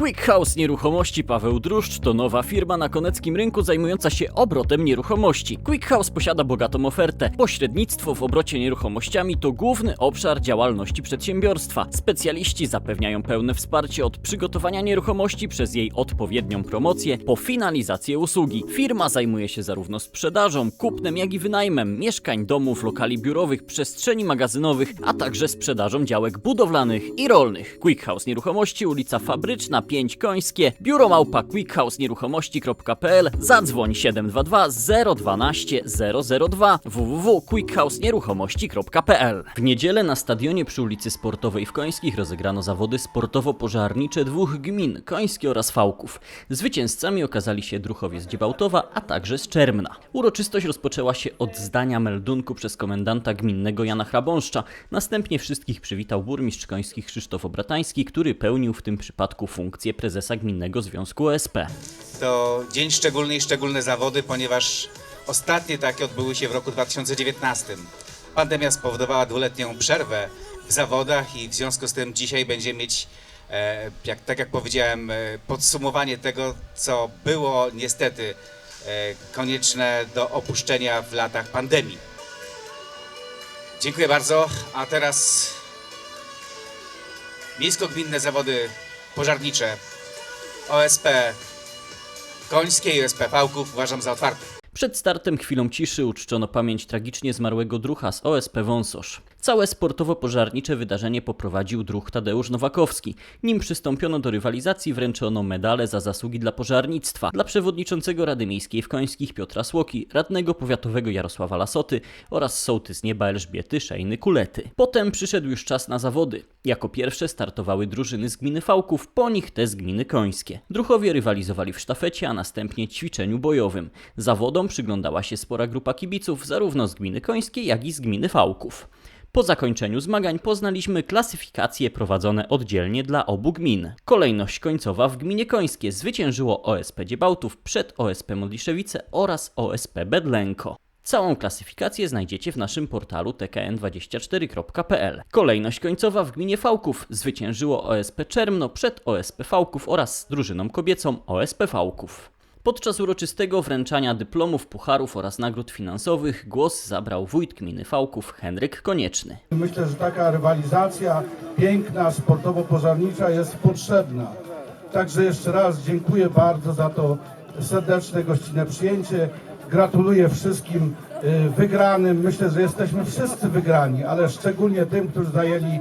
Quick House Nieruchomości Paweł Druszcz to nowa firma na koneckim rynku zajmująca się obrotem nieruchomości. Quick House posiada bogatą ofertę. Pośrednictwo w obrocie nieruchomościami to główny obszar działalności przedsiębiorstwa. Specjaliści zapewniają pełne wsparcie od przygotowania nieruchomości przez jej odpowiednią promocję po finalizację usługi. Firma zajmuje się zarówno sprzedażą, kupnem, jak i wynajmem mieszkań, domów, lokali biurowych, przestrzeni magazynowych, a także sprzedażą działek budowlanych i rolnych. Quick House Nieruchomości, ulica Fabryczna 5 Końskie, biuro małpa quickhousenieruchomości.pl, zadzwoń 722 012 002 www.quickhousenieruchomości.pl W niedzielę na stadionie przy ulicy Sportowej w Końskich rozegrano zawody sportowo-pożarnicze dwóch gmin, Końskie oraz Fałków. Zwycięzcami okazali się druchowie z Dziebałtowa, a także z Czermna. Uroczystość rozpoczęła się od zdania meldunku przez komendanta gminnego Jana Hrabąszcza. Następnie wszystkich przywitał burmistrz Końskich Krzysztof Obratański, który pełnił w tym przypadku funkcję prezesa Gminnego Związku OSP. To dzień szczególny i szczególne zawody, ponieważ ostatnie takie odbyły się w roku 2019. Pandemia spowodowała dwuletnią przerwę w zawodach i w związku z tym dzisiaj będzie mieć, e, jak, tak jak powiedziałem, e, podsumowanie tego, co było niestety e, konieczne do opuszczenia w latach pandemii. Dziękuję bardzo, a teraz miejsko-gminne zawody pożarnicze OSP Końskie i OSP Fałków uważam za otwarte. Przed startem chwilą ciszy uczczono pamięć tragicznie zmarłego drucha z OSP Wąsosz. Całe sportowo-pożarnicze wydarzenie poprowadził druh Tadeusz Nowakowski. Nim przystąpiono do rywalizacji, wręczono medale za zasługi dla pożarnictwa dla przewodniczącego Rady Miejskiej w Końskich Piotra Słoki, radnego powiatowego Jarosława Lasoty oraz sołtys nieba Elżbiety Szejny-Kulety. Potem przyszedł już czas na zawody. Jako pierwsze startowały drużyny z gminy Fałków, po nich te z gminy Końskie. Druchowie rywalizowali w sztafecie, a następnie ćwiczeniu bojowym. Zawodom przyglądała się spora grupa kibiców, zarówno z gminy Końskiej, jak i z gminy Fałków. Po zakończeniu zmagań poznaliśmy klasyfikacje prowadzone oddzielnie dla obu gmin. Kolejność końcowa w gminie Końskie zwyciężyło OSP Dziebałtów przed OSP Modliszewice oraz OSP Bedlenko. Całą klasyfikację znajdziecie w naszym portalu tkn24.pl. Kolejność końcowa w gminie Fałków zwyciężyło OSP Czermno przed OSP Fałków oraz drużyną kobiecą OSP Fałków. Podczas uroczystego wręczania dyplomów, pucharów oraz nagród finansowych głos zabrał wójt gminy Fałków Henryk Konieczny. Myślę, że taka rywalizacja piękna, sportowo-pożarnicza jest potrzebna. Także jeszcze raz dziękuję bardzo za to serdeczne gościnne przyjęcie. Gratuluję wszystkim wygranym. Myślę, że jesteśmy wszyscy wygrani, ale szczególnie tym, którzy zajęli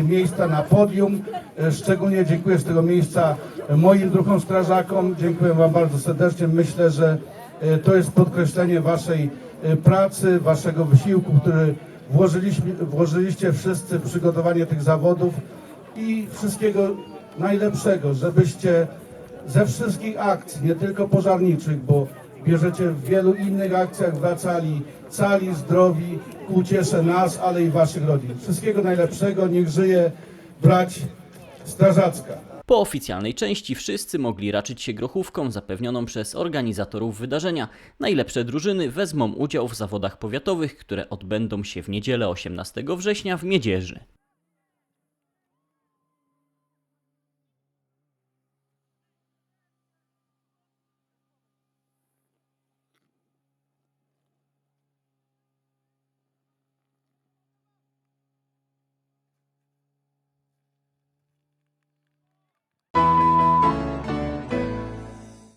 y, miejsca na podium. Y, Szczególnie dziękuję z tego miejsca moim druhom strażakom. Dziękuję Wam bardzo serdecznie. Myślę, że y, to jest podkreślenie Waszej y, pracy, Waszego wysiłku, który włożyliśmy, włożyliście wszyscy w przygotowanie tych zawodów i wszystkiego najlepszego, żebyście ze wszystkich akcji, nie tylko pożarniczych, bo bierzecie w wielu innych akcjach, wracali cali, zdrowi, ku uciesze nas, ale i waszych rodzin. Wszystkiego najlepszego, niech żyje brać strażacka. Po oficjalnej części wszyscy mogli raczyć się grochówką zapewnioną przez organizatorów wydarzenia. Najlepsze drużyny wezmą udział w zawodach powiatowych, które odbędą się w niedzielę 18 września w Miedzierzy.